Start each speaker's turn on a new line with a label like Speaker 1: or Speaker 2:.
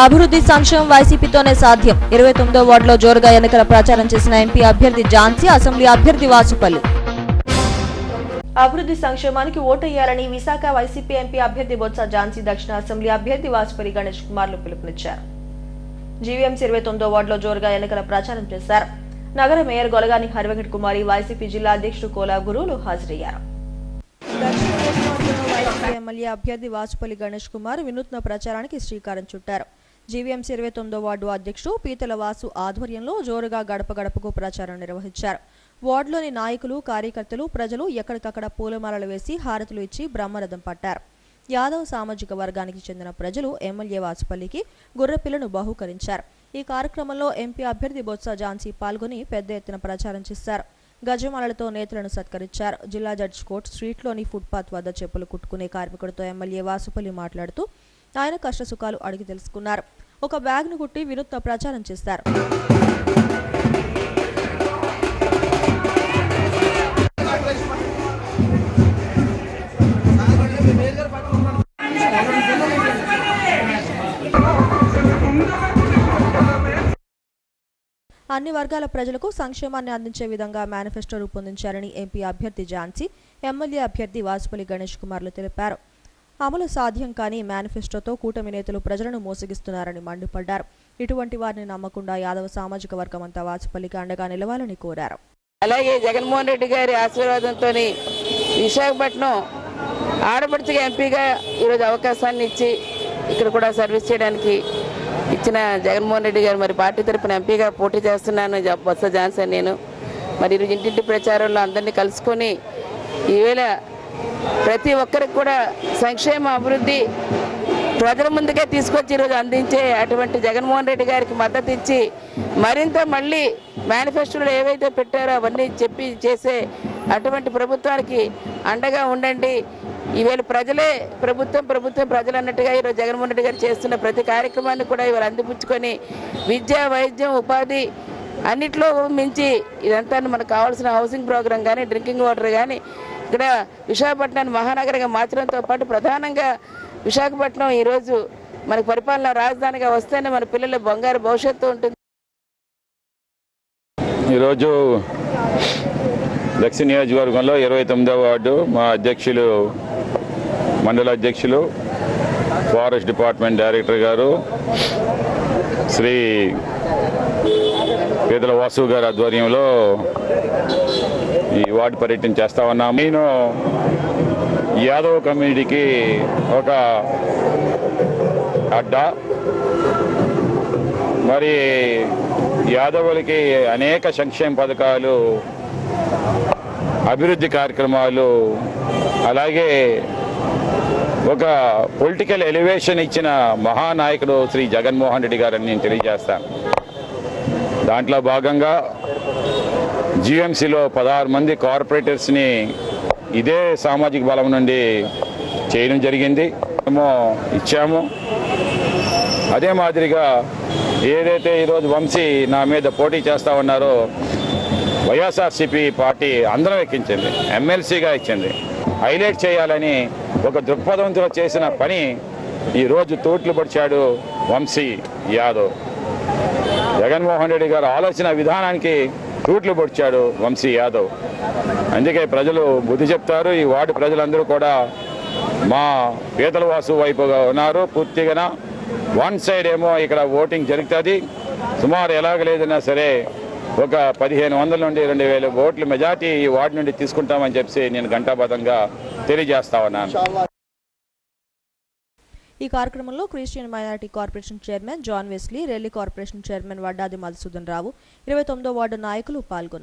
Speaker 1: అభివృద్ధి సంక్షేమం వైసీపీతోనే సాధ్యం. ఇరవై తొమ్మిదో వార్డులో జోరుగా ఎన్నికల ప్రచారం చేసిన ఎంపీ అభ్యర్థి ఝాన్సీ అసెంబ్లీ అభ్యర్థి వాసుపల్లి. అభివృద్ధి సంక్షేమానికి ఓటేయాలని విశాఖ వైసీపీ ఎంపీ అభ్యర్థి బొత్స ఝాన్సీ దక్షిణ అసెంబ్లీ అభ్యర్థి వాసుపల్లి గణేష్ కుమార్లు పిలుపునిచ్చారు. జీవీఎంసీ ఇరవై తొమ్మిదో వార్డులో జోరుగా ఎన్నికల ప్రచారం చేశారు. నగర మేయర్ గొలగాని హరివెంకట్ కుమారి వైసీపీ జిల్లా అధ్యక్షుడు కోలా గురువులు హాజరయ్యారు. ఎమ్మెల్యే అభ్యర్థి వాసుపల్లి గణేష్ కుమార్ వినూత్న ప్రచారానికి శ్రీకారం చుట్టారు. జీవీఎంసీ ఇరవై తొమ్మిదో వార్డు అధ్యక్షుడు పీతల వాసు ఆధ్వర్యంలో జోరుగా గడప గడపకు ప్రచారం నిర్వహించారు. వార్డులోని నాయకులు కార్యకర్తలు ప్రజలు ఎక్కడికక్కడ పూలమాలలు వేసి హారతులు ఇచ్చి బ్రహ్మరథం పట్టారు. యాదవ్ సామాజిక వర్గానికి చెందిన ప్రజలు ఎమ్మెల్యే వాసుపల్లికి గొర్రెపిల్లను బహుకరించారు. ఈ కార్యక్రమంలో ఎంపీ అభ్యర్థి బొత్స ఝాన్సీ పాల్గొని పెద్ద ఎత్తున ప్రచారం చేశారు. గజమాలలతో నేతలను సత్కరించారు. జిల్లా జడ్జ్ కోర్టు స్ట్రీట్లోని ఫుట్పాత్ వద్ద చెప్పులు కుట్టుకునే కార్మికుడితో ఎమ్మెల్యే వాసుపల్లి మాట్లాడుతూ ఆయన కష్టసుఖాలు అడిగి తెలుసుకున్నారు. ఒక బ్యాగ్ను కుట్టి వినూత్న ప్రచారం చేశారు. అన్ని వర్గాల ప్రజలకు సంక్షేమాన్ని అందించే విధంగా మేనిఫెస్టో రూపొందించారని ఎంపీ అభ్యర్థి ఝాన్సీ ఎమ్మెల్యే అభ్యర్థి వాసుపల్లి గణేష్ కుమార్లు తెలిపారు. అమలు సాధ్యం కాని మేనిఫెస్టోతో కూటమి నేతలు ప్రజలను మోసగిస్తున్నారని మండిపడ్డారు. ఇటువంటి వారిని నమ్మకుండా యాదవ సామాజిక వర్గం అంతా వాసుపల్లికి అండగా నిలవాలని కోరారు.
Speaker 2: అలాగే జగన్మోహన్ రెడ్డి గారి ఆశీర్వాదంతో విశాఖపట్నం ఆడపడుచుగా ఎంపీగా ఈరోజు అవకాశాన్ని ఇచ్చి ఇక్కడ కూడా సర్వీస్ చేయడానికి ఇచ్చిన జగన్మోహన్ రెడ్డి గారు మరి పార్టీ తరపున ఎంపీగా పోటీ చేస్తున్నాను. బొత్స జాన్సన్ నేను. మరి ఈరోజు ఇంటింటి ప్రచారంలో అందరినీ కలుసుకొని ఈవేళ ప్రతి ఒక్కరికి కూడా సంక్షేమ అభివృద్ధి ప్రజల ముందుకే తీసుకొచ్చి ఈరోజు అందించే అటువంటి జగన్మోహన్ రెడ్డి గారికి మద్దతు ఇచ్చి మరింత మళ్ళీ మేనిఫెస్టోలో ఏవైతే పెట్టారో అవన్నీ చెప్పి చేసే అటువంటి ప్రభుత్వానికి అండగా ఉండండి. ఈవేళ ప్రజలే ప్రభుత్వం ప్రభుత్వం ప్రజలు అన్నట్టుగా ఈరోజు జగన్మోహన్ రెడ్డి గారు చేస్తున్న ప్రతి కార్యక్రమాన్ని కూడా ఇవాళ అందిపుచ్చుకొని విద్య వైద్యం ఉపాధి అన్నిట్లో మించి ఇదంతా మనకు కావాల్సిన హౌసింగ్ ప్రోగ్రాం కానీ డ్రింకింగ్ వాటర్ కానీ ఇక్కడ విశాఖపట్నాన్ని మహానగరంగా మార్చడంతో పాటు ప్రధానంగా విశాఖపట్నం ఈరోజు మనకు పరిపాలన రాజధానిగా వస్తేనే మన పిల్లల బంగారు భవిష్యత్తు ఉంటుంది.
Speaker 3: ఈరోజు దక్షిణ నియోజకవర్గంలో ఇరవై తొమ్మిదవ వార్డు మా అధ్యక్షులు మండల అధ్యక్షులు ఫారెస్ట్ డిపార్ట్మెంట్ డైరెక్టర్ గారు శ్రీ పేదల వాసు గారి ఆధ్వర్యంలో ఈ వార్డు పర్యటన చేస్తా ఉన్నాము. నేను యాదవ్ కమ్యూనిటీకి ఒక అడ్డా. మరి యాదవులకి అనేక సంక్షేమ పథకాలు అభివృద్ధి కార్యక్రమాలు అలాగే ఒక పొలిటికల్ ఎలివేషన్ ఇచ్చిన మహానాయకుడు శ్రీ జగన్మోహన్ రెడ్డి గారని నేను తెలియజేస్తాను. దాంట్లో భాగంగా జిఎంసీలో పదహారు మంది కార్పొరేటర్స్ని ఇదే సామాజిక బలం నుండి చేయడం జరిగింది. మేము ఇచ్చాము. అదే మాదిరిగా ఏదైతే ఈరోజు వంశీ నా మీద పోటీ చేస్తా ఉన్నారో వైఎస్ఆర్సీపీ పార్టీ అందరం ఎక్కించింది. ఎమ్మెల్సీగా ఇచ్చింది. హైలైట్ చేయాలని ఒక దృక్పథంతో చేసిన పని ఈరోజు తోట్లు పడిచాడు వంశీ యాదవ్. జగన్మోహన్ రెడ్డి గారు ఆలోచన విధానానికి రూట్లు పొడిచాడు వంశీ యాదవ్. అందుకే ప్రజలు బుద్ధి చెప్తారు ఈ వార్డు ప్రజలందరూ కూడా మా పీతల వాసు వైపుగా ఉన్నారు. పూర్తిగా వన్ సైడ్ ఏమో ఇక్కడ ఓటింగ్ జరుగుతుంది. సుమారు ఎలాగ లేదన్నా సరే ఒక పదిహేను వందల నుండి రెండు వేల ఓట్ల మెజార్టీ ఈ వార్డు నుండి తీసుకుంటామని చెప్పి నేను ఘంటాబద్ధంగా తెలియజేస్తా ఉన్నాను.
Speaker 1: ఈ కార్యక్రమంలో Christian minority corporation chairman John Wesley Relli corporation chairman Vaddadi Madhusudan Rao ఇరవై తొమ్మిదో వార్డు నాయకులు పాల్గొన్నారు.